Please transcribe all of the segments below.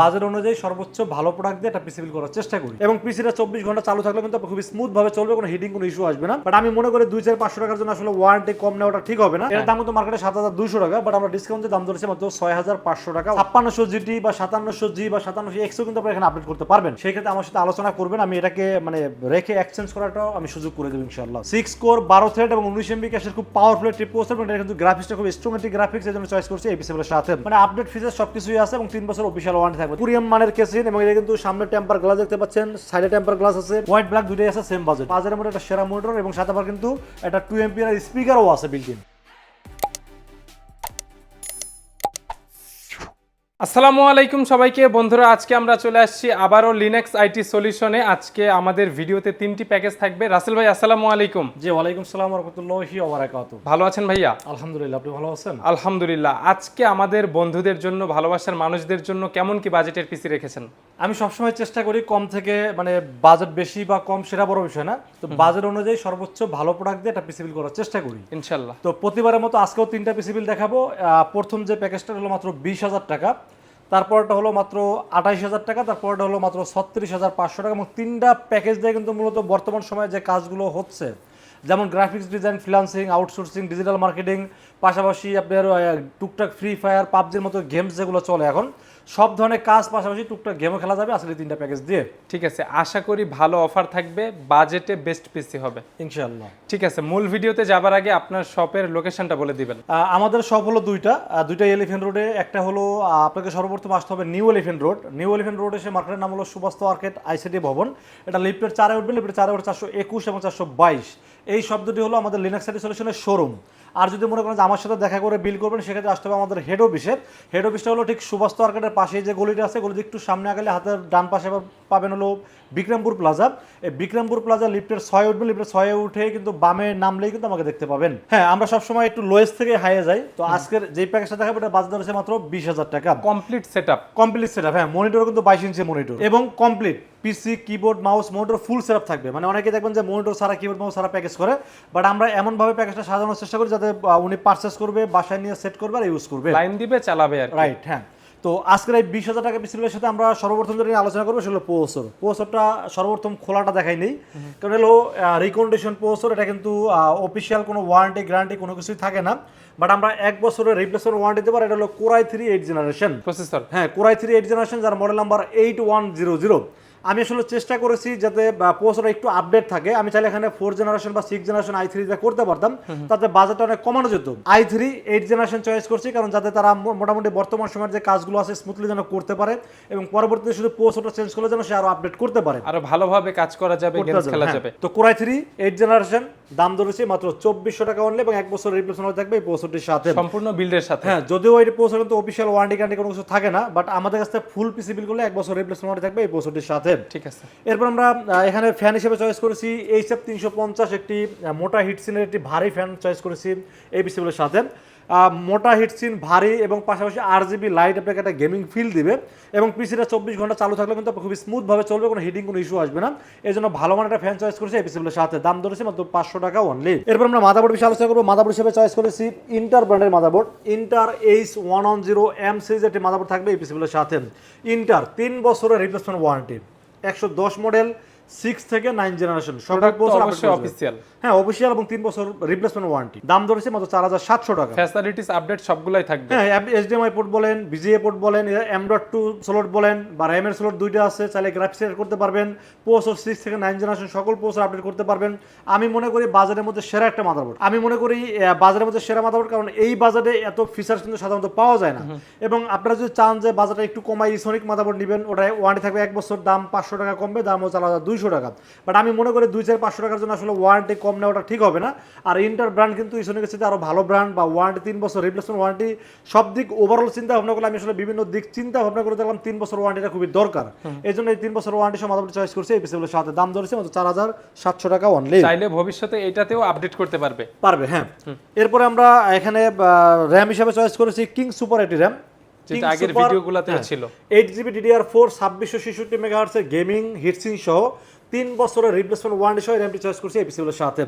Budget অনুযায়ী সর্বোচ্চ ভালো প্রোডাক্ট দিয়ে একটা পিসি বিল করার চেষ্টা করি। এবং পিসিটা চব্বিশ ঘণ্টা চালু থাকলে কিন্তু খুব স্মুথ ভাবে চলবে, কোনো হিটিং কোনো ইস্যু আসবে না। বাট আমি মনে করি দুই চার পাঁচশো টাকার জন্য আসলে ওয়ারেন্টি কম নেওয়াটা ঠিক হবে না। এর দাম কিন্তু মার্কেটে সাত হাজার দুশো টাকা বাট আমরা ডিসকাউন্টে দাম ধরেছি মাত্র ছয় হাজার পাঁচশো টাকা। ছাপ্পান্নশো জিটি বা সাতান্নশো জি বা সাতান্নশো এক্সও কিন্তু আপনারা এখানে আপডেট করতে পারবেন। সেই ক্ষেত্রে আমার সাথে আলোচনা করবেন, আমি এটাকে মানে রেখে এক্সচেঞ্জ করাটাও আমি সুযোগ করে দেবো ইনশাল্লাহ সিক্স কোর বারো থ্রেড এবং উনিশ এমবি ক্যাশের খুব পাওয়ারফুল ট্রিপ পোস্টার এটা কিন্তু গ্রাফিক্সটা খুব স্ট্রং একটি গ্রাফিক্স এই জন্য চয়েস করছি এই পিসিগুলোর সাথে। মানে আপডেট ফিচার সবকিছুই আছে, এবং তিন বছর অফিসিয়াল ওয়ারেন্টি থাকবে। প্রিমিয়াম মানের কেসিন এবং এটা কিন্তু সামনে টেম্পার গ্লাস দেখতে পাচ্ছেন সাইডে টেম্পার গ্লাস আছে হোয়াইট ব্ল্যাক দুটোই আছে সেম বাজেট বাজারের মধ্যে একটা সেরা মোটর এবং সাথে আবার কিন্তু একটা টু এমপি এর স্পিকারও আছে বিল্ট আসসালামু আলাইকুম সবাইকে। বন্ধুরা আজকে আমরা চলে আসছি আবারও লিনাক্স আইটি সলিউশনে আজকে আমাদের ভিডিওতে তিনটি প্যাকেজ থাকবে। রাসেল ভাই আসসালামু আলাইকুম। জি ওয়ালাইকুম সালাম রহমতুল্লাহি ওবারাকাত ভালো আছেন ভাইয়া? আলহামদুলিল্লাহ আপনি ভালো আছেন? আলহামদুলিল্লাহ। আজকে আমাদের বন্ধুদের জন্য ভালোবাসার মানুষদের জন্য কেমন কি বাজেটের পিসি রেখেছেন? আমি সবসময় চেষ্টা করি কম থেকে মানে বাজেট বেশি বা কম সেটা বড় বিষয় না। তো বাজেট অনুযায়ী সর্বোচ্চ ভালো প্রোডাক্ট দিয়ে একটা পিসি বিল করার চেষ্টা করি। ইনশাল্লাহ। তো প্রতিবারের মতো আজকেও তিনটা পিসি বিল দেখাবো। প্রথম যে প্যাকেজটা হলো মাত্র বিশ হাজার টাকা। তারপরটা হলো মাত্র আঠাইশ হাজার টাকা, তারপরটা হলো মাত্র ছত্রিশ হাজার পাঁচশো টাকা এবং তিনটা প্যাকেজ দিয়ে কিন্তু মূলত বর্তমান সময়ে যে কাজগুলো হচ্ছে, যেমন graphics design freelancing outsourcing digital marketing পাশাপাশি আপনার টুকটাক ফ্রি ফায়ার পাবজির মতো গেমস যেগুলো চলে এখন সব ধরনের কাজ পাশাপাশি টুকটাক গেমও খেলা যাবে আসলে তিনটা প্যাকেজ দিয়ে। ঠিক আছে আশা করি ভালো অফার থাকবে বাজেটে বেস্ট পিসি হবে। ইনশাআল্লাহ। ঠিক আছে মূল ভিডিওতে যাবার আগে আপনার শপের লোকেশনটা বলে দিবেন। আমাদের শপ হলো দুইটা দুইটা এলিফেন্ট রোডে একটা হলো আপনাকে সর্বপ্রথম আসতে হবে New Elephant Road New Elephant Road এসে মার্কেটের নাম হলো সুবাস্ত মার্কেট আইসিডি ভবন। এটা লিফটের চারে উঠবে লিফটের চারে উঠে চারশো একুশ এবং চারশো বাইশ। এই শব্দটি হলো আমাদের লিনাক্স সাইটি সলিউশনের শোরুম আর যদি মনে করেন যে আমার সাথে দেখা করে বিল করবেন সেক্ষেত্রে আসতে হবে আমাদের হেড অফিসের হেড অফিসটা হলো ঠিক সুবাস্ত মার্কেটের পাশে যে গলিটা আছে গলিতে একটু সামনে আগালে হাতের ডান পাশে পাবেন হলো বিক্রমপুর প্লাজা এই বিক্রমপুর প্লাজা লিফটের ছয় উঠবেন লিফটের ছয়ে উঠে কিন্তু বামে নামলেই কিন্তু আমাকে দেখতে পাবেন। হ্যাঁ আমরা সবসময় একটু লোয়েস্ট থেকে হাইয়ে যাই। তো আজকের যে প্যাকেজটা দেখাবো এটা বাজার হচ্ছে মাত্র বিশ হাজার টাকা। Complete set up complete set up হ্যাঁ মনিটর কিন্তু বাইশ ইঞ্চি মনিটর এবং complete PC keyboard mouse monitor full set থাকবে। মানে অনেকে দেখবেন যে মনিটর সারা কিবোর্ড মাউস সারা প্যাকেজ করে বাট আমরা এমনভাবে প্যাকেজটা সাজানোর চেষ্টা করি যাতে উনি পারচেস করবে বাসায় নিয়ে সেট করবে আর ইউজ করবে। লাইন দিবে চালাবে আর রাইট হ্যাঁ। তো আজকের এই বিশ হাজার টাকা পিসিগুলোর সাথে আমরা সর্বপ্রথম যেটা নিয়ে আলোচনা করব সেটা হলো পোসর পোসরটা সর্বপ্রথম খোলাটা দেখাই নেই কারণ হলো রিকন্ডিশন পোসর এটা কিন্তু অফিসিয়াল কোনো ওয়ারেন্টি গ্যারান্টি কোনো কিছুই থাকে না বাট আমরা এক বছরের রিপ্লেসমেন্ট ওয়ারেন্টি দেবো এটা হলো core i three eight generation processor হ্যাঁ core i three eight generation যার model number eight one zero zero আমি আসলে চেষ্টা করেছি যাতে পোস্টটা একটু আপডেট থাকে। আমি চাইলে এখানে ফোর জেনারেশন বা সিক্স জেনারেশন আই থ্রিতে করতে পারতাম তাতে বাজেটটা অনেক কমানো যেত। I three eight generation choice করছি কারণ যাতে তারা মোটামুটি বর্তমান সময়ের যে কাজগুলো আছে স্মুথলি যেন করতে পারে এবং পরবর্তীতে শুধু পোস্টটা চেঞ্জ করলে যেন সে আরও আপডেট করতে পারে। আরও ভালোভাবে কাজ করা যাবে গেমস খেলা হ্যাঁ। যাবে। তো কোরাই থ্রি এইট জেনারেশন দাম ধরেছি মাত্র চব্বিশশো টাকা অনলি এবং এক বছর রিপ্লেসমেন্ট থাকবে এই পোস্টটির সাথে। সম্পূর্ণ বিল্ডের সাথে। হ্যাঁ যদিও এই পোস্টার কিন্তু অফিসিয়াল ওয়ারেন্টি কোনো কিছু থাকে না বাট আমাদের কাছে ফুল পিসি বিল করলে এক বছর রিপ্লেসমেন্ট থাকবে এই পোস্টারটির সাথে। ঠিক আছে। এরপর আমরা এখানে ফ্যান হিসেবে চয়েস করেছি এইচ এফ তিনশো পঞ্চাশ একটি মোটা হিটসিনের একটি ভারী ফ্যান চয়েস করেছি এই পিসিগুলোর সাথে। মোটা হিটসিন ভারী এবং পাশাপাশি আর জিবি লাইট আপনাকে একটা গেমিং ফিল দিবে এবং পিসিটা চব্বিশ ঘণ্টা চালু থাকলে কিন্তু খুব স্মুথভাবে চলবে কোনো হিটিং কোনো ইস্যু আসবে না। এই জন্য ভালো মানের একটা ফ্যান চয়েস করেছি এই পিসিগুলোর সাথে। দাম ধরেছি মাত্র পাঁচশো টাকা অনলি এরপর আমরা মাদাবোর্ড বিষয়ে আলোচনা করব। মাদাবোর্ড হিসেবে চয়েস করেছি ইন্টার ব্র্যান্ডের motherboard Intel H one one zero M series একটি মাদাবোর্ড থাকবে এই পিসিগুলোর সাথে। ইন্টার তিন বছরের রিপ্লেসমেন্ট ওয়ারেন্টি একশো দশ মডেল সিক্স থেকে নাইন জেনারেশন সকল বছর অবশ্যই অফিসিয়াল হ্যাঁ অফিসিয়াল এবং তিন বছর রিপ্লেসমেন্ট ওয়ারেন্টি দাম ধরেছে মাত্র চার হাজার সাতশো টাকা। ফ্যাসিলিটিস আপডেট সবগুলাই থাকবে। হ্যাঁ এইচডিএমআই পোর্ট বলেন বিজিএ পোর্ট বলেন এম ডট টু স্লট বলেন বা র্যাম এর স্লট দুইটা আছে চাইলে গ্রাফিক্স এড করতে পারবেন। পোস্ট সিক্স থেকে নাইন জেনারেশন সকল পোস্ট আপডেট করতে পারবেন। আমি মনে করি বাজারের মধ্যে সেরা একটা মাদারবোর্ড আমি মনে করি বাজারের মধ্যে সেরা মাদারবোর্ড কারণ এই বাজারে এত ফিচার্স কিন্তু সাধারণত পাওয়া যায় না। এবং আপনারা যদি চান যে বাজারটা একটু কমাই ইসনিক মাদারবোর্ড নেবেন ওটা ওয়ারেন্টি থাকবে এক বছর দাম পাঁচশো টাকা কমবে দাম হচ্ছে আলাদা দুইশো টাকা। বাট আমি মনে করি দুই চার পাঁচশো টাকার জন্য আসলে ওয়ারেন্টি কম নেওয়াটা ঠিক হবে না। আর ইন্টার ব্র্যান্ড কিন্তু ইসনিকের সাথে আরও ভালো ব্র্যান্ড বা ওয়ারেন্টি তিন বছর রিপ্লেসমেন্ট ওয়ারেন্টি সব দিক ওভারঅল চিন্তা ভাবনা করলে আমি আসলে বিভিন্ন দিক চিন্তা ভাবনা করে দেখলাম তিন বছর ওয়ারেন্টিটা খুবই দরকার। এই জন্য এই তিন বছর ওয়ারেন্টি সহ মাদারবোর্ড চয়েস করছি এই পিসিগুলোর সাথে। দাম ধরেছে মাত্র চার হাজার সাতশো টাকা অনলি চাইলে ভবিষ্যতে এটাতেও আপডেট করতে পারবে। পারবে হ্যাঁ। এরপরে আমরা এখানে র্যাম হিসাবে চয়েস করেছি কিং সুপার এটি র্যাম যেটা আগের ভিডিওগুলোতেও ছিল। গেমিং হিটসিং সহ তিন বছরের রিপ্লেসমেন্ট ওয়ারেন্টি সহ র্যামটি চয়েস করছি এই পিসিগুলোর সাথে।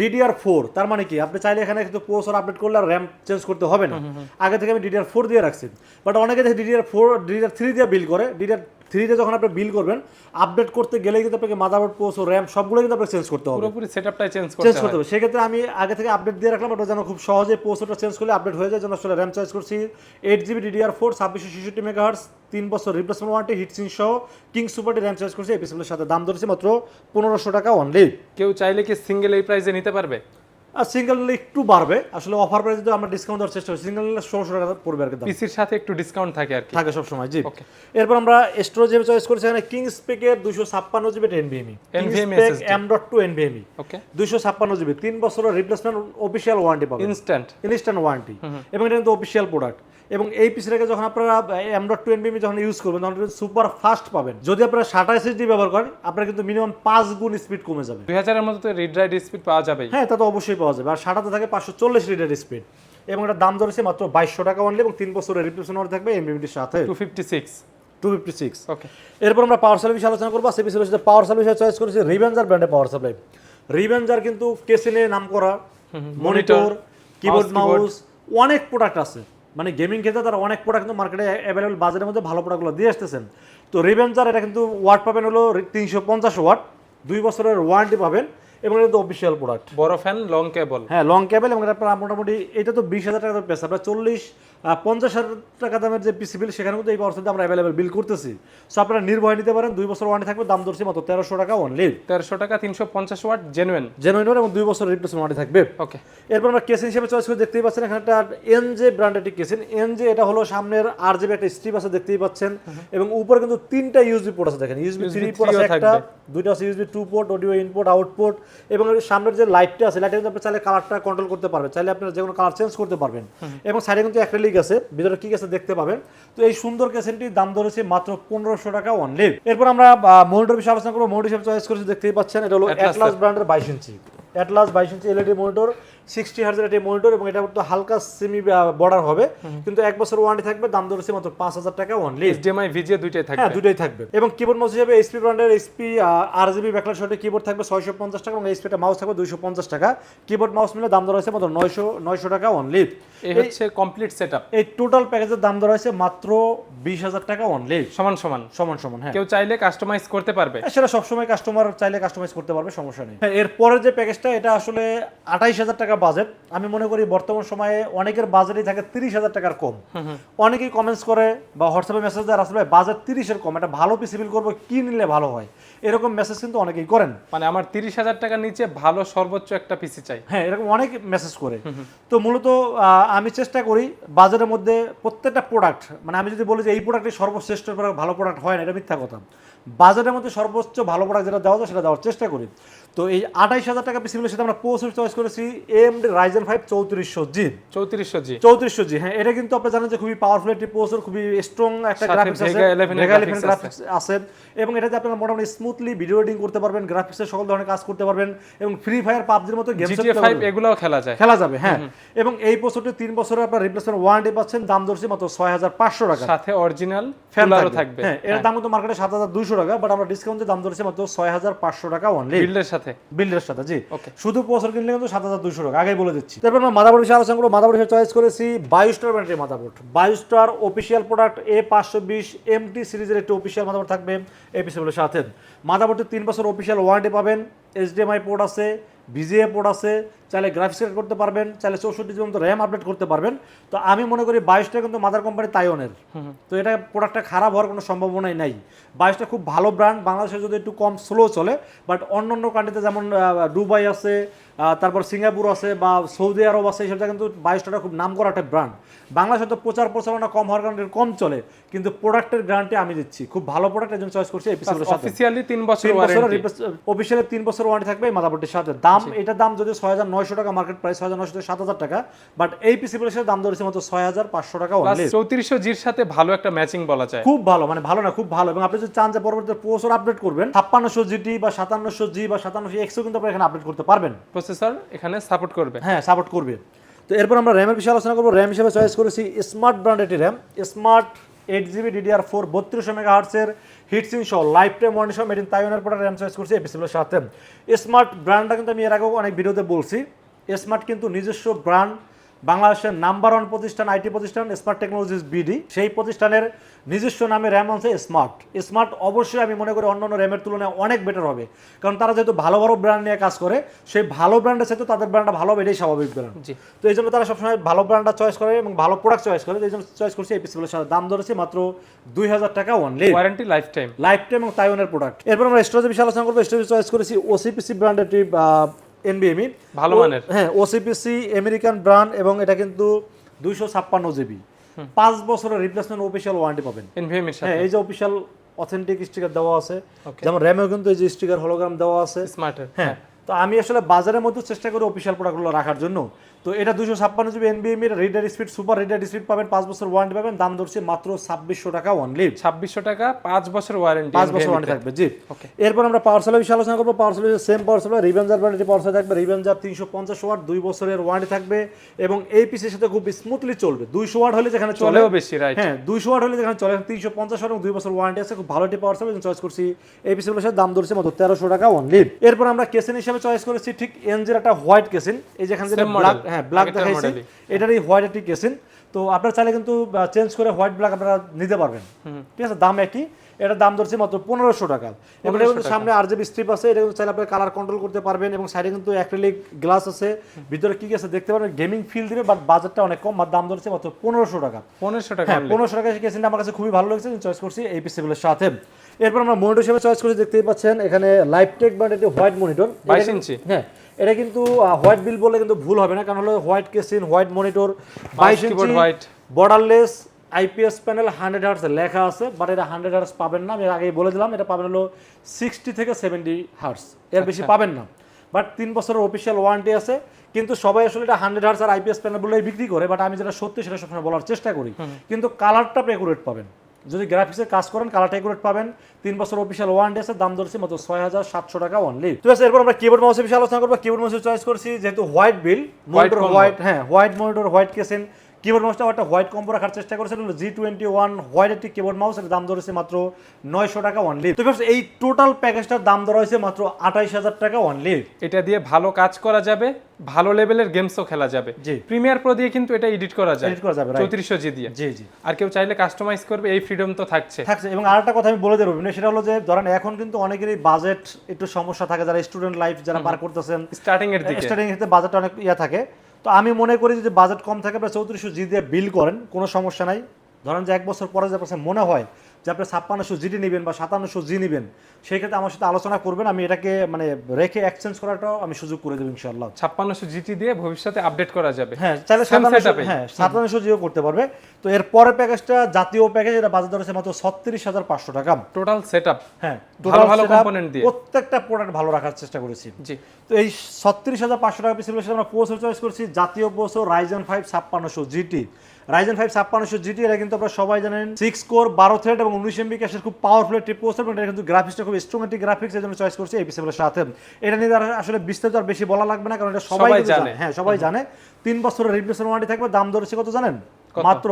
ডিডিআর ফোর তার মানে কি? আপনি চাইলে এখানে কিন্তু প্রসেসর আপডেট করলে আর র্যাম চেঞ্জ করতে হবে না। আগে থেকে আমি ডিডিআর ফোর দিয়ে রাখছি। বাট অনেকে দেখে ডিডিআর ফোর ডিডিআর থ্রি দিয়ে বিল করে। ডিডিআর থ্রিতে যখন আপনি বিল করবেন আপডেট করতে গেলেই কিন্তু আপনাকে মাদারবোর্ড প্রসেসর র্যাম সবগুলো কিন্তু আপনাকে চেঞ্জ করতে হবে। পুরোপুরি সেটআপটাই চেঞ্জ করতে চেঞ্জ করতে হবে। সেক্ষেত্রে আমি আগে থেকে আপডেট দিয়ে রাখলাম ওটা যেন খুব সহজে পোস্টটা চেঞ্জ করলে আপডেট হয়ে যায় যেন আসলে র্যাম চয়েস করছি। এইট জিবি ডিডিআর ফোর ছাব্বিশশো ছেষট্টি মেগাহার্স তিন বছর রিপ্লেসমেন্ট ওয়ারেন্টি হিটসিং সহ কিং সুপারটি র্যাম চয়েস করছি এই পিসগুলোর সাথে দাম ধরেছি মাত্র পনেরোশো টাকা অনলি কেউ চাইলে কি সিঙ্গেল এই প্রাইসে নিতে পারবে? আর সিঙ্গেল নিলে একটু বাড়বে। আসলে অফার প্রাইস যদি আমরা ডিসকাউন্ট দেওয়ার চেষ্টা করি সিঙ্গেল নিলে ষোলোশো টাকা পড়বে আর কি পিসির সাথে একটু ডিসকাউন্ট থাকে আর কি। থাকে সবসময় জি। এরপর আমরা স্টোরেজ হিসেবে চয়েস করেছি এখানে কিংস স্পেকের দুশো ছাপ্পান্ন GB NVMe M dot two NVMe okay দুশো ছাপ্পান্ন জিবি তিন বছরের রিপ্লেসমেন্ট অফিসিয়াল ওয়ারেন্টি পাবে ইনস্ট্যান্ট ইনস্ট্যান্ট ওয়ারেন্টি এবং এটা কিন্তু অফিসিয়াল প্রোডাক্ট এবং এই পিসটাকে যখন আপনারা এম ডট টু এনবিএমি যখন ইউজ করবেন তখন সুপার ফাস্ট পাবেন। যদি আপনারা সাটা এসএসডি ব্যবহার করেন আপনার কিন্তু মিনিমাম পাঁচ গুণ স্পিড কমে যাবে। দুই হাজারের মতো তো রিড রাইড স্পিড পাওয়া যাবে হ্যাঁ তা তো অবশ্যই পাওয়া যাবে। আর সাটাতে থাকে পাঁচশো চল্লিশ লিটার স্পিড এবং এটার দাম ধরেছে মাত্র বাইশশো টাকা অনলি এবং তিন বছরের রিপ্লেসমেন্ট থাকবে এমবিএমটির সাথে two fifty six two fifty six okay এরপর আমরা পাওয়ার সার্ভিস আলোচনা করব। সেই বিষয়ে পাওয়ার সার্ভিস চয়েস করেছি রিভেঞ্জার ব্র্যান্ডের পাওয়ার সাপ্লাই রিভেঞ্জার কিন্তু কেসিনে নাম করা মনিটর কিবোর্ড মাউস অনেক প্রোডাক্ট আছে। মানে গেমিং ক্ষেত্রে তারা অনেক প্রোডাক্ট কিন্তু মার্কেটে অ্যাভেলেবেল বাজারের মধ্যে ভালো প্রোডাক্টগুলো দিয়ে আসতেছেন। তো রিভেঞ্জার এটা কিন্তু ওয়াট পাবেন হলো তিনশো পঞ্চাশ ওয়াট দুই বছরের ওয়ারেন্টি পাবেন। এবং এটা কিন্তু অফিসিয়াল প্রোডাক্ট বড় ফ্যান লং কেবল হ্যাঁ লং কেবল এবং এটা আপনার মোটামুটি এটা তো বিশ হাজার টাকা পেয়েছে আপনার চল্লিশ পঞ্চাশ হাজার টাকা দামের যে পিসি বিল সেখানে কিন্তু এই পাওয়ার আমরা অ্যাভেলেবেল বিল করতেছি। সো আপনারা নির্ভয় নিতে পারেন দুই বছর ওয়ারেন্টি থাকবে দাম ধরছি মাত্র তেরোশো টাকা অনলি তেরোশো টাকা তিনশো পঞ্চাশ ওয়াট জেনুইন জেনুইন এবং দুই বছর রিপ্লেসমেন্ট ওয়ারেন্টি থাকবে। ওকে এরপর আমরা কেসিন হিসেবে চয়েস করে দেখতেই পাচ্ছেন এখানে একটা এনজে ব্র্যান্ডের একটি কেসিন। এন জে এটা হলো সামনের আর জিবি একটা স্ট্রিপ আছে দেখতেই পাচ্ছেন। এবং উপরে কিন্তু তিনটা ইউএসবি পোর্ট আছে দেখেন। USB থ্রি পোর্ট আছে একটা। দুইটা হচ্ছে USB two port audio input output এবং সামনের যে লাইটটা আছে লাইটটা কিন্তু আপনি চাইলে কালারটা কন্ট্রোল করতে পারবেন। চাইলে আপনার যে কোনো কালার চেঞ্জ করতে পারবেন। এবং সাইডে কিন্তু অ্যাক্রেলিক আছে ভিতরে কি আছে দেখতে পাবেন। তো এই সুন্দর কেসেনটির দাম ধরেছে মাত্র পনেরোশো টাকা অনলি এরপর আমরা মনিটর বিষয়ে আলোচনা করব। মনিটর হিসেবে চয়েস করেছি দেখতেই পাচ্ছেন এটা হলো অ্যাটলাস ব্র্যান্ডের বাইশ ইঞ্চি। অ্যাটলাস বাইশ ইঞ্চি এলইডি মনিটর সিক্সটি হার্জের একটি মনিটর এবং এটা একটু হালকা সেমি বর্ডার হবে। কিন্তু এক বছর ওয়ারেন্টি থাকবে দাম ধরেছে মাত্র পাঁচ হাজার টাকা অনলি এইচডিএমআই ভিজিএ দুইটাই হ্যাঁ থাকবে দুটোই থাকবে। এবং কিবোর্ড মাউস হিসেবে এইচপি ব্র্যান্ডের এইচপি আর জিবি ব্যাকলার শটে কিবোর্ড থাকবে ছয়শো পঞ্চাশ টাকা এবং এইচপিটা মাউস থাকবে দুইশো পঞ্চাশ টাকা। কিবোর্ড মাউস মিলে দাম ধরা হয়েছে মাত্র নয়শো নয়শো টাকা অনলি এই হচ্ছে কমপ্লিট সেটআপ এই টোটাল প্যাকেজের দাম ধরা হয়েছে মাত্র বিশ হাজার টাকা অনলি সমান সমান। সমান সমান হ্যাঁ। কেউ চাইলে কাস্টমাইজ করতে পারবে। হ্যাঁ, সেটা সবসময় কাস্টমার চাইলে কাস্টমাইজ করতে পারবে সমস্যা নেই। হ্যাঁ, এরপরের যে প্যাকেজটা এটা আসলে আঠাইশ হাজার টাকা বাজেট আমি মনে করি বর্তমান সময়ে অনেকের বাজেটই থাকে তিরিশ হাজার টাকার কম। অনেকেই কমেন্টস করে বা হোয়াটসঅ্যাপে মেসেজ দেয় আসলে বাজেট তিরিশের কম একটা ভালো পিসি বিল করব কি নিলে ভালো হয়? এরকম মেসেজ কিন্তু অনেকেই করেন। মানে আমার তিরিশ হাজার টাকার নিচে ভালো সর্বোচ্চ একটা পিসি চাই। হ্যাঁ এরকম অনেক মেসেজ করে। তো মূলত আমি চেষ্টা করি বাজারের মধ্যে প্রত্যেকটা প্রোডাক্ট মানে আমি যদি বলি যে এই প্রোডাক্টই সর্বশ্রেষ্ঠ product, ভালো প্রোডাক্ট হয় না এটা মিথ্যা কথা। বাজারের মধ্যে সর্বোচ্চ ভালো প্রোডাক্ট যেটা দেওয়া যায় সেটা দেওয়ার চেষ্টা করি। তো এই আঠাইশ হাজার টাকা পিসিগুলোর সাথে আমরা পোস্ট চয়েস করেছি এমডি রাইজেন ফাইভ চৌত্রিশশো জি চৌত্রিশশো জি চৌত্রিশশো জি হ্যাঁ এটা কিন্তু আপনি জানেন যে খুবই পাওয়ারফুল একটি প্রসেসর খুবই স্ট্রং একটা গ্রাফিক্স আছে Vega 11 এর Vega 11 graphics গ্রাফিক্স আছে এবং এটাতে আপনারা মোটামুটি স্মুথলি ভিডিও এডিটিং করতে পারবেন গ্রাফিক্সের সকল ধরনের কাজ করতে পারবেন এবং ফ্রি ফায়ার পাবজির মতো গেম এগুলোও খেলা যায়। খেলা যাবে হ্যাঁ এবং এই প্রসেসরটি তিন বছরের আপনার রিপ্লেসমেন্ট ওয়ারেন্টি পাচ্ছেন দাম ধরছি মাত্র ছয় হাজার পাঁচশো টাকা। সাথে অরিজিনাল ফ্যান থাকবে। হ্যাঁ এর দাম কিন্তু মার্কেটে সাত হাজার দুইশো টাকা বাট আমরা ডিসকাউন্টে দাম ধরেছি মাত্র ছয় হাজার পাঁচশো টাকা অনলি বিল্ডের সাথে বিল্ডের সাথে জি। ওকে শুধু প্রসেসর কিনলে কিন্তু সাত হাজার দুশো টাকা আগেই বলে দিচ্ছি। তারপর আমরা মাদাবোর্ড বিষয়ে আলোচনা করব। মাদাবোর্ড হিসেবে চয়েস করেছি বায়োস্টার ব্র্যান্ডের motherboard Biostar official product A পাঁচশো বিশ এমটি সিরিজের একটি অফিসিয়াল মাদাবোর্ড থাকবে। এপিসি বলে সাথে। মাদাবোর্ডে তিন বছর অফিসিয়াল ওয়ারেন্টি পাবেন। এইচডিএমআই পোর্ট আছে। ভিজিএ পোর্ট আছে চাইলে গ্রাফিক্স কার্ড করতে পারবেন চাইলে চৌষট্টি জি মতো র্যাম আপডেট করতে পারবেন। তো আমি মনে করি বাইশটা কিন্তু মাদার কোম্পানি তাইওনের তো এটা প্রোডাক্টটা খারাপ হওয়ার কোনো সম্ভাবনাই নাই। বাইশটা খুব ভালো ব্র্যান্ড বাংলাদেশে যদি একটু কম স্লো চলে বাট অন্য অন্য কান্ট্রিতে যেমন দুবাই আছে তারপর সিঙ্গাপুর আছে বা সৌদি আরব আছে এইসব জায়গায় কিন্তু বাইশটা খুব নাম করা একটা ব্র্যান্ড বাংলাদেশে তো প্রচার প্রচারণা কম হওয়ার কারণে কম চলে। কিন্তু প্রোডাক্টের গ্যারান্টি আমি দিচ্ছি। খুব ভালো প্রোডাক্ট একজন চয়েস করছি এপিসোডের সাথে। অফিসিয়ালি তিন বছর ওয়ারেন্টি অফিসিয়ালি তিন বছর ওয়ারেন্টি থাকবে এই মাদাবোর্ডের সাথে। দাম এটার দাম যদি ছয় হাজার নয়শো টাকা মার্কেট প্রাইস ছয় হাজার নয়শো থেকে সাত হাজার টাকা বাট এই পিসি সাথে দাম ধরেছে মাত্র ছয় হাজার পাঁচশো টাকা প্লাস অনলি চৌত্রিশশো জির সাথে ভালো একটা ম্যাচিং বলা যায়। খুব ভালো মানে ভালো না খুব ভালো। এবং আপনি যদি চান যে পরবর্তীতে প্রসেসর আপডেট করবেন ছাপ্পান্নশো জিটি বা সাতান্নশো জি বা সাতান্নশো এক্সও কিন্তু আপনি এখানে আপডেট করতে পারবেন। প্রসেসর এখানে সাপোর্ট করবে। হ্যাঁ সাপোর্ট করবে। তো এরপর আমরা র্যামের বিষয়ে আলোচনা করব। র্যাম হিসেবে চয়েস করেছি স্মার্ট ব্র্যান্ড একটি RAM smart eight GB DDR four বত্রিশশো মেগা হার্টসের হিটসিন সহ লাইফ টাইম ওয়ারেন্টি সহ মেড ইন তাইওয়ানের প্রোডাক্ট র্যাম চয়েস করছি এপিসিগুলোর সাথে। স্মার্ট ব্র্যান্ডটা কিন্তু আমি এর আগেও অনেক ভিডিওতে বলছি। স্মার্ট কিন্তু নিজস্ব ব্র্যান্ড বাংলাদেশের নাম্বার ওয়ান প্রতিষ্ঠান আইটি প্রতিষ্ঠান স্মার্ট টেকনোলজিস বিডি সেই প্রতিষ্ঠানের নিজস্ব নামে র্যাম আছে স্মার্ট স্মার্ট অবশ্যই আমি মনে করি অন্যান্য র্যামের তুলনায় অনেক বেটার হবে। কারণ তারা যেহেতু ভালো ভালো ব্র্যান্ড নিয়ে কাজ করে সেই ভালো ব্র্যান্ডের সাথে তাদের ব্র্যান্ডটা ভালো হবে এটাই স্বাভাবিক ব্র্যান্ড তো এই জন্য তারা সবসময় ভালো ব্র্যান্ডটা চয়েস করে এবং ভালো প্রোডাক্ট চয়েস করে এই জন্য চয়েস করছি এই পিসিগুলোর সাথে। দাম ধরেছে মাত্র দুই হাজার টাকা only warranty life time life time এবং তাইওয়ানের প্রোডাক্ট এরপর আমরা স্টোরেজে বিষয়ে আলোচনা করব। স্টোরেজ চয়েস করেছি ওসিপিসি ব্র্যান্ডের এনবিএমই ভালো মানের। হ্যাঁ ওসিপিসি আমেরিকান ব্র্যান্ড এবং এটা কিন্তু দুইশো ছাপ্পান্ন জিবি পাঁচ বছরের রিপ্লেসমেন্ট অফিসিয়াল ওয়ারেন্টি পাবেন। হ্যাঁ এই যে অফিসিয়াল অথেন্টিক স্টিকার দেওয়া আছে যেমন র্যামেও কিন্তু এই যে স্টিকার হলোগ্রাম দেওয়া আছে। স্মার্ট হ্যাঁ। তো আমি আসলে বাজারের মধ্যে চেষ্টা করি অফিসিয়াল প্রোডাক্টগুলো রাখার জন্য। তো এটা দুশো ছাপ্পান্ন জিবি এনবিএম এর reader speed super reader speed পাবেন পাঁচ বছর ওয়ারেন্টি পাবেন দাম ধরছে মাত্র ছাব্বিশশো টাকা অনলি ছাব্বিশশো টাকা পাঁচ বছর ওয়ারেন্টি পাঁচ বছর ওয়ারেন্টি থাকবে জি. এরপর আমরা পাওয়ার সেলের বিষয়ে আলোচনা করব পাওয়ার সেলের সেম পাওয়ার সেল রিভেঞ্জার ব্র্যান্ডের পাওয়ার সেল থাকবে রিভেঞ্জার তিনশো পঞ্চাশ ওয়াট দুই বছরের ওয়ারেন্টি থাকবে এবং এই পিসের সাথে খুব স্মুথলি চলবে। দুইশো ওয়াট হলে যেখানে চলে চলেও বেশি রাইট হ্যাঁ দুইশো ওয়াট হলে যেখানে চলে তিনশো পঞ্চাশ ওয়াট এবং দুই বছর ওয়ারেন্টি আছে খুব ভালো একটি পাওয়ার সেল চয়েস করছি। এই পিসের সাথে দাম ধরছে মাত্র তেরোশো টাকা অনলি এরপর আমরা কেসিন হিসেবে চয়েস করেছি ঠিক এনজের একটা হোয়াইট কেসিন এই যেখানে যেটা ব্ল্যাক হ্যাঁ ব্ল্যাক দেখাইছি model-ই। এটারই হোয়াইট একটি কেসিন তো আপনারা চাইলে কিন্তু চেঞ্জ করে হোয়াইট ব্ল্যাক আপনারা নিতে পারবেন। ঠিক আছে দাম একই। এটার দাম ধরছে মাত্র পনেরোশো টাকা। এবং কিন্তু সামনে আর জিবি স্ট্রিপ আছে এটা কিন্তু চাইলে আপনি কালার কন্ট্রোল করতে পারবেন এবং সাইডে কিন্তু অ্যাক্রিলিক গ্লাস আছে। ভিতরে কি কি আছে দেখতে পারবেন? গেমিং ফিল দিবে বাট বাজারটা অনেক কম আর দাম ধরছে মাত্র পনেরোশো টাকা। পনেরোশো টাকা হ্যাঁ পনেরোশো টাকা কেসিনটা আমার কাছে খুবই ভালো লেগেছে। চয়েস করছি এই পিসিগুলোর সাথে। এরপর আমরা মনিটর হিসেবে চয়েস করে দেখতেই পাচ্ছেন এখানে লাইভ টেক ব্র্যান্ড একটি হোয়াইট মনিটর 22 ইঞ্চি। হ্যাঁ এটা কিন্তু হোয়াইট বিল বলে কিন্তু ভুল হবে না কারণ হলো হোয়াইট কেসিন হোয়াইট মনিটর বাইশ inch. Borderless IPS panel hundred hertz লেখা আছে বাট এটা হান্ড্রেড হার্স পাবেন না আমি আগেই বলে দিলাম এটা পাবেন হলো সিক্সটি থেকে সেভেন্টি হার্স এর বেশি পাবেন না। বাট তিন বছরের অফিসিয়াল ওয়ারেন্টি আছে কিন্তু সবাই আসলে এটা হান্ড্রেড হার্টস আর আইপিএস প্যানেল বলেই বিক্রি করে বাট আমি যেটা সত্যি সেটা সবসময় বলার চেষ্টা করি কিন্তু কালারটা একুরেট পাবেন। যদি গ্রাফিক্সের কাজ করেন কালার একুরেট পাবেন। তিন বছর অফিসিয়াল ওয়ান আছে দাম ধরছি মাত্র ছয় হাজার সাতশো টাকা অনলি ঠিক আছে এরপর আমরা কিবোর্ড মাউসের বিষয়ে আলোচনা করব। কিবোর্ড মাউসের চয়েস করছি যেহেতু হোয়াইট বিল মনিটর হোয়াইট হ্যাঁ হোয়াইট মনিটর হোয়াইট কেসেন কিবোর্ড মাউসটা একটা হোয়াইট কম্বো রাখার চেষ্টা করেছিল। জি টোয়েন্টি ওয়ান হোয়াইট একটি কিবোর্ড মাউস এর দাম ধরেছে মাত্র নয়শো টাকা অনলি তো এই টোটাল প্যাকেজটার দাম ধরা হয়েছে মাত্র আঠাইশ হাজার টাকা অনলি এটা দিয়ে ভালো কাজ করা যাবে ভালো লেভেলের গেমসও খেলা যাবে। প্রিমিয়ার প্রো দিয়ে কিন্তু এটা এডিট করা যায়। এডিট করা যাবে? চৌত্রিশশো জি দিয়ে। জি জি। আর কেউ চাইলে কাস্টমাইজ করবে এই ফ্রিডম তো থাকছে। থাকছে এবং আরেকটা কথা আমি বলে দেবো সেটা হলো যে ধরেন এখন কিন্তু অনেকেরই বাজেট একটু সমস্যা থাকে যারা স্টুডেন্ট লাইফ যারা পার করতেছেন স্টার্টিং এর দিকে। স্টার্টিং এর ক্ষেত্রে বাজেটটা অনেক ইয়া থাকে। তো আমি মনে করি যদি বাজেট কম থাকে, আপনার চৌত্রিশশো জি দিয়ে বিল করেন, কোনো সমস্যা নাই। ধরেন যে এক বছর পরে যে আপনার মনে হয় যে আপনি ছাপ্পান্নশো জিডি নেবেন বা সাতান্নশো জি নেবেন সেই ক্ষেত্রে আমার সাথে আলোচনা করবেন আমি এটাকে মানে রেখে এক্সচেঞ্জ করাটাও আমি সুযোগ করে দেবো ইনশাল্লাহ ছাপ্পান্নশো জিটি দিয়ে ভবিষ্যতে আপডেট করা যাবে। হ্যাঁ চাইলে। হ্যাঁ সাতান্নশো জিও করতে পারবে। তো এর পরের প্যাকেজটা জাতীয় প্যাকেজ এটা বাজার ধরেছে মাত্র ছত্রিশ হাজার পাঁচশো টাকা। টোটাল সেট আপ হ্যাঁ total ভালো component দিয়ে। প্রত্যেকটা প্রোডাক্ট ভালো রাখার চেষ্টা করেছি। জি। তো এই ছত্রিশ হাজার পাঁচশো টাকা পিসের আমরা প্রসেসর চয়েস করছি জাতীয় প্রসেসর রাইজেন ফাইভ ছাপ্পান্নশো জিটি। রাইজেন ফাইভ ছাপ্পান্নশো জিটি এটা কিন্তু আপনারা সবাই জানেন সিক্স কোর বারো থ্রেড এবং উনিশ এমবি ক্যাশের খুব পাওয়ারফুল একটি প্রসেসর এটা কিন্তু গ্রাফিক্সটা খুব স্ট্রং একটি গ্রাফিক্স এই জন্য চয়েস করছে এই পিসেবলের সাথে। এটা নিয়ে আসলে বিস্তারিত আর বেশি বলা লাগবে না কারণ এটা সবাই। জানে। হ্যাঁ সবাই জানে। তিন বছরের রিপ্লেসমেন্ট ওয়ারেন্টি থাকবে। দাম ধরেছে কত জানেন? মাত্র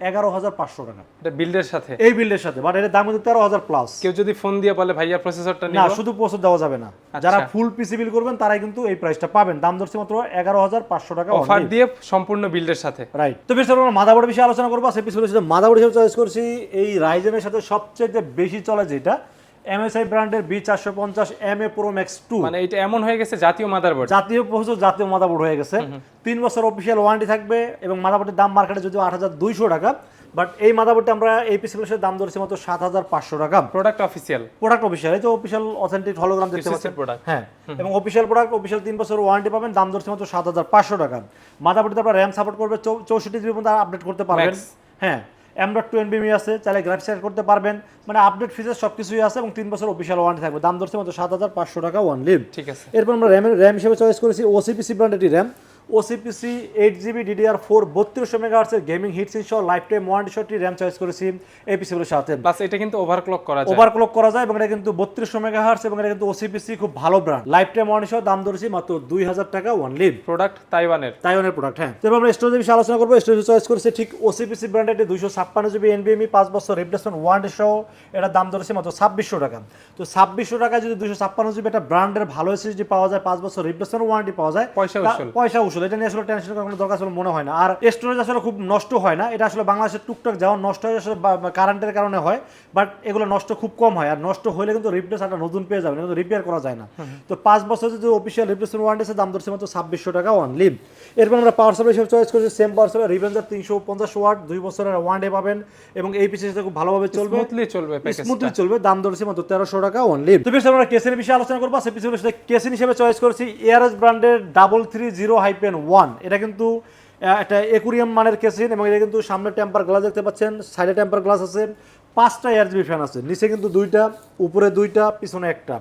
এগারো হাজার পাঁচশো টাকা। এটা বিল্ডের সাথে? এই বিল্ডের সাথে বাট এর দাম হচ্ছে তেরো হাজার প্লাস কেউ যদি ফোন দিয়ে বলে ভাইয়া প্রসেসরটা না শুধু প্রসেসর দেওয়া যাবে না। আচ্ছা। যারা ফুল পিসি বিল করবেন তারাই কিন্তু এই প্রাইসটা পাবেন। দাম ধরছে মাত্র এগারো হাজার পাঁচশো টাকা অফার দিয়ে সম্পূর্ণ বিল্ডের সাথে? রাইট তো বেশ আমরা মাদাবোর্ড বিষয়ে আলোচনা করব। সেই পিসি মাদাবোর্ড হিসেবে চয়েস করছি। এই রাইজেনের সাথে সবচেয়ে বেশি চলে যেটা এমএসআই ব্র্যান্ডের বি চারশো পঞ্চাশ M A pro max two মানে এটা এমন হয়ে গেছে জাতীয় মাদারবোর্ড জাতীয় প্রসেসর জাতীয় মাদাবোর্ড হয়ে গেছে। তিন বছর অফিসিয়াল ওয়ারেন্টি থাকবে এবং মাদাবোর্ডের দাম মার্কেটে যদিও আট হাজার দুইশো টাকা বাট এই মাদাবোর্ডটা আমরা এই পিসিগুলোর সাথে দাম ধরেছি মাত্র সাত হাজার পাঁচশো টাকা। প্রোডাক্ট অফিসিয়াল প্রোডাক্ট অফিসিয়াল এই তো অফিসিয়াল অথেন্টিক হলোগ্রাম দেখতে পাচ্ছেন? product। হ্যাঁ। এবং অফিসিয়াল প্রোডাক্ট অফিসিয়াল তিন বছর ওয়ারেন্টি পাবেন দাম ধরছে মাত্র সাত হাজার পাঁচশো টাকা। মাদাবোর্ডে আপনার র্যাম সাপোর্ট করবে চৌষট্টি জিবি পর্যন্ত আপডেট করতে পারবেন। হ্যাঁ। এম ডট টু এনবিমি আছে চাইলে গ্রাফিক্স করতে পারবেন। মানে আপডেট ফিচার সব কিছুই আছে এবং তিন বছর অফিসিয়াল ওয়ারেন্টি থাকবে। দাম ধরছে মাত্র সাত হাজার পাঁচশো টাকা ওয়ান লিভ ঠিক আছে। এরপর আমরা র্যামের র্যাম হিসেবে চয়েস করেছি ওসিপিসি ব্র্যান্ড এটি RAM OCPC eight GB DDR four বত্রিশশো মেগাহার্সের গেমিং হিটসিন সহ লাইফ টাইম ওয়ারেন্টি সহটি র্যাম চয়েস করেছি এই পিসিগুলোর সাথে। প্লাস এটা কিন্তু ওভারক্লক করা যায়। ওভারক্লক করা যায় এবং এটা কিন্তু বত্রিশশো মেগাহার্স এবং এটা কিন্তু ওসিপিসি খুব ভালো ব্র্যান্ড লাইফ টাইম ওয়ারেন্টি সহ দাম ধরেছি মাত্র দুই হাজার টাকা ওয়ানলি প্রোডাক্ট তাইওয়ানের তাইওয়ানের প্রোডাক্ট হ্যাঁ। তো আমরা স্টোরেজ বিষয়ে আলোচনা করব। স্টোরেজ চয়েস করেছে ঠিক ওসিপিসি ব্র্যান্ডের একটি দুইশো ছাপ্পান্ন জিবি এনবিএমই পাঁচ বছর রিপ্লেসমেন্ট ওয়ারেন্টি সহ এটা দাম ধরেছে মাত্র ছাব্বিশশো টাকা। তো ছাব্বিশশো টাকা যদি দুইশো ছাপ্পান্ন জিবি একটা ব্র্যান্ডের ভালো এসএসডি পাওয়া যায় পাঁচ বছর রিপ্লেসমেন্ট ওয়ারেন্টি পাওয়া যায় পয়সা পয়সা উসুল এটা নিয়ে আসলে টেনশন করার কোনো দরকার আসলে মনে হয় না। আর স্টোরেজ আসলে খুব নষ্ট হয় না এটা আসলে বাংলাদেশের টুকটাক যাওয়া নষ্ট হয় আসলে কারেন্টের কারণে হয় বাট এগুলো নষ্ট খুব কম হয়। আর নষ্ট হলে কিন্তু রিপ্লেস একটা নতুন পেয়ে যাবেন কিন্তু রিপেয়ার করা যায় না। তো পাঁচ বছর যদি অফিসিয়াল রিপ্লেসমেন্ট ওয়ারেন্টি দাম ধরছে মাত্র ছাব্বিশশো টাকা অনলি এরপর আমরা পাওয়ার সাপ্লাই হিসেবে চয়েস করেছি সেম পাওয়ার সাপ্লাই রিভেঞ্জার তিনশো পঞ্চাশ ওয়াট দুই বছরের ওয়ারেন্টি পাবেন এবং এই সাথে খুব ভালোভাবে চলবে। স্মুথলি চলবে স্মুথলি চলবে দাম ধরেছে মাত্র তেরোশো টাকা অনলি তো বেশ আমরা কেসের বিষয়ে আলোচনা করব সেই পিছনে সেটা কেসিন হিসেবে চয়েস করেছি এআরএস ব্র্যান্ডের double three zero hyphen one এটা কিন্তু একটা একুরিয়াম মানের কেসিন এবং এটা কিন্তু সামনে টেম্পার গ্লাস দেখতে পাচ্ছেন সাইডে টেম্পার গ্লাস আছে পাঁচটা এয়ারজিবি ফ্যান আছে নিচে কিন্তু দুইটা উপরে দুইটা পিছনে একটা।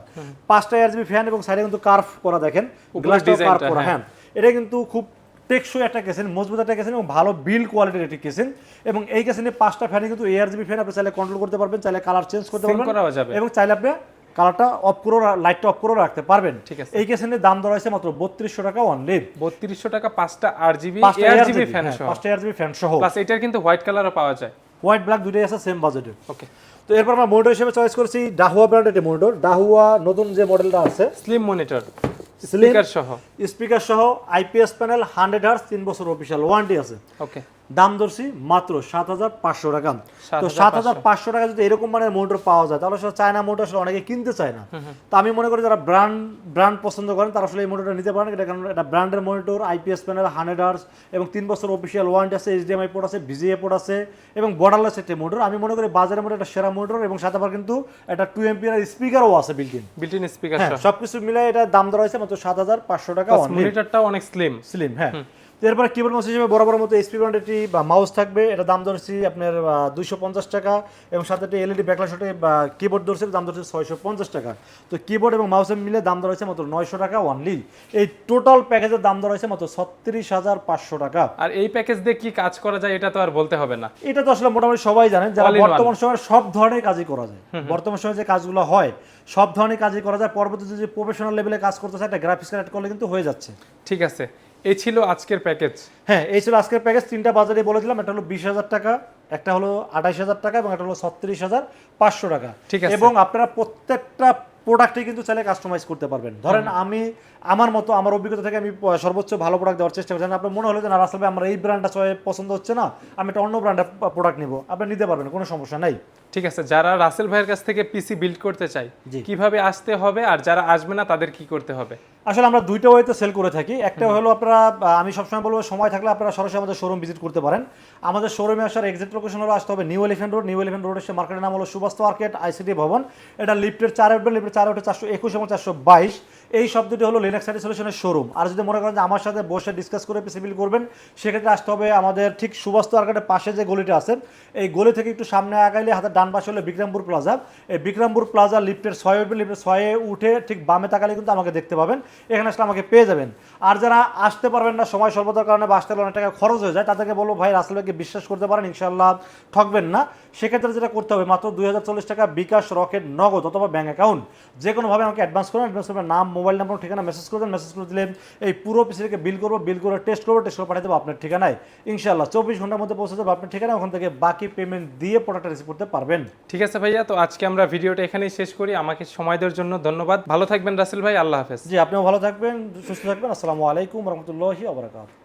পাঁচটা এয়ারজিবি ফ্যান এবং সাইডে কিন্তু কার্ভ করা দেখেন উপরের গ্লাসটা কার্ভ করা হ্যাঁ। হ্যাঁ। এটা কিন্তু খুব টেকসই একটা কেসেন মজবুত একটা কেসেন এবং ভালো বিল কোয়ালিটির একটি কেসেন এবং এই কেসেনে পাঁচটা ফ্যানে কিন্তু এআরজিবি ফ্যান আপনি চাইলে কন্ট্রোল করতে পারবেন চাইলে কালার চেঞ্জ করতে পারবেন এবং চাইলে আপনি কালারটা অফ করে লাইটটা অফ করে রাখতে পারবেন। ঠিক আছে। এই কেসেনের দাম ধরা হয়েছে মাত্র বত্রিশশো টাকা অনলি বত্রিশশো টাকা পাঁচটা আর জিবি জিবি ফ্যান সহ। পাঁচটা এয়ারজিবি ফ্যান সহ। প্লাস এটার কিন্তু হোয়াইট কালারও পাওয়া যায়। হোয়াইট ব্ল্যাক দুটোই আছে সেম বাজেটে ওকে তো এরপর আমরা মনিটর হিসেবে চয়েস করেছি ডাহুয়া ব্র্যান্ডের একটি মনিটর ডাহুয়া নতুন যে মডেলটা আছে স্লিম মনিটর স্পিকার সহ। স্পিকার সহ আইপিএস প্যানেল হান্ড্রেড হার্স তিন বছর অফিসিয়াল ওয়ারেন্টি আছে। ওকে দাম ধরছি মাত্র সাত হাজার পাঁচশো টাকা। তো সাত হাজার পাঁচশো। টাকা যদি এরকম মানের মোটর পাওয়া যায় তাহলে আসলে চায়না মোটর আসলে অনেকে কিনতে চায় না। তো আমি মনে করি যারা ব্র্যান্ড ব্র্যান্ড পছন্দ করেন তারা আসলে এই মোটরটা নিতে পারেন। এটা কারণ এটা ব্র্যান্ডের monitor IPS panel hundred hours এবং তিন বছর অফিসিয়াল ওয়ারেন্টি আছে এইচডিএমআই পোর্ট আছে ভিজিএ পোর্ট আছে এবং বর্ডারলেস একটি মোটর আমি মনে করি বাজারের মধ্যে একটা সেরা মোটর এবং সাথে আবার কিন্তু একটা টু এমপিআর স্পিকারও আছে built in built in speaker সবকিছু মিলে এটা দাম ধরা হয়েছে মাত্র সাত হাজার পাঁচশো টাকা। মনিটরটাও অনেক স্লিম স্লিম হ্যাঁ। তো এরপরে কিবোর্ড মাউস হিসেবে বরাবর মতো এইচপি ব্র্যান্ডেরটি বা মাউস থাকবে। এটা দাম ধরছি আপনার দুইশো পঞ্চাশ টাকা এবং সাথে একটি এলইডি ব্যাকলাশটে বা কিবোর্ড ধরছে দাম ধরছে ছয়শো পঞ্চাশ টাকা। তো কিবোর্ড এবং মাউসের মিলে দাম ধরা হয়েছে মাত্র নয়শো টাকা অনলি এই টোটাল প্যাকেজের দাম ধরা হয়েছে মাত্র ছত্রিশ হাজার পাঁচশো টাকা। আর এই প্যাকেজ দিয়ে কি কাজ করা যায় এটা তো আর বলতে হবে না। এটা তো আসলে মোটামুটি সবাই জানেন যারা one. বর্তমান সময়ে সব ধরনের কাজই করা যায়। বর্তমান সময়ে যে কাজগুলো হয় সব ধরনের কাজই করা যায় পরবর্তীতে যদি প্রফেশনাল লেভেলে কাজ করতে চায় একটা গ্রাফিক্স কার্ড করলে কিন্তু হয়ে যাচ্ছে। ঠিক আছে। এই ছিল আজকের প্যাকেজ। হ্যাঁ এই ছিল আজকের প্যাকেজ। তিনটা বাজারে বলে দিলাম একটা হলো বিশ হাজার টাকা একটা হলো আঠাইশ হাজার টাকা এবং একটা হলো ছত্রিশ হাজার পাঁচশো টাকা। ঠিক আছে। এবং আপনারা প্রত্যেকটা প্রোডাক্টে কিন্তু চাইলে কাস্টমাইজ করতে পারবেন। ধরেন আমি আমার মতো আমার অভিজ্ঞতা থেকে আমি সর্বোচ্চ ভালো প্রোডাক্ট দেওয়ার চেষ্টা করছি। আপনার মনে হলো যে না রাসেল ভাই আমার এই ব্র্যান্ডটা পছন্দ হচ্ছে না আমি একটা অন্য ব্র্যান্ডের প্রোডাক্ট নিব। আপনি নিতে পারবেন কোনো সমস্যা নাই। ঠিক আছে যারা রাসেল ভাইয়ের কাছ থেকে পিসি বিল্ড করতে জি। কীভাবে আসতে হবে আর যারা আসবে না তাদের কি করতে হবে? আসলে আমরা দুইটা ওয়েতে সেল করে থাকি। একটা হলো আপনারা আমি সবসময় বলব সময় থাকলে আপনারা সরাসরি আমাদের শোরুম ভিজিট করতে পারেন। আমাদের শোরুমে আসার এক্সাক্ট লোকেশন হলো আসতে হবে new elephant road new elephant road এসে মার্কেটের নাম হলো সুবাস্ত মার্কেট আইসিটি ভবন। এটা লিফটের চার উঠবে লিফটের চার উঠে চারশো একুশ এবং চারশো বাইশ। এই শব্দটি হলো লিনাক্স সাইটি সলিউশনের শোরুম আর যদি মনে করেন যে আমার সাথে বসে ডিসকাস করে পিসিবিল করবেন, সেক্ষেত্রে আসতে হবে আমাদের ঠিক সুবাস্ত মার্কেটের পাশে যে গলিটা আছে, এই গলি থেকে একটু সামনে আগাইলে হাতের ডান পাশে হলো বিক্রমপুর প্লাজা এই বিক্রমপুর প্লাজা লিফটের ছয় উঠবে লিফটের ছয়ে উঠে ঠিক বামে তাকালে কিন্তু আমাকে দেখতে পাবেন। এখানে আসলে আমাকে পেয়ে যাবেন। আর যারা আসতে পারবেন না, সময় স্বল্পতার কারণে বা আসতে অনেক টাকা খরচ হয়ে যায়, তাদেরকে বলব, ভাই, রাসেল ভাইকে বিশ্বাস করতে পারেন ইনশাল্লাহ ঠকবেন না। সেক্ষেত্রে যেটা করতে হবে, মাত্র দুই হাজার চল্লিশ টাকা বিকাশ রকেট নগদ অথবা ব্যাঙ্ক অ্যাকাউন্ট যে কোনোভাবে আমাকে অ্যাডভান্স করেন অ্যাডভান্স করবেন নাম মোবাইল নাম্বার ঠিকানা মেসেজ করবেন মেসেজ করে দিলে এই পুরো পিসিকে বিল করব বিল করে টেস্ট করব টেস্ট করে পাঠিয়ে দেবো আপনার ঠিকানায়। ইনশাল্লাহ চব্বিশ ঘণ্টার মধ্যে পৌঁছে দেবো আপনার ঠিকানা ওখান থেকে বাকি পেমেন্ট দিয়ে প্রোডাক্টটা রিসিভ করতে পারবেন। ঠিক আছে ভাইয়া তো আজকে আমরা ভিডিওটা এখানেই শেষ করি। আমাকে সময় দেওয়ার জন্য ধন্যবাদ। ভালো থাকবেন রাসেল ভাই আল্লাহ হাফেজ। জি আপনিও ভালো থাকবেন সুস্থ থাকবেন। আসসালামু আলাইকুম রহমতুল্লাহি আবরাকাত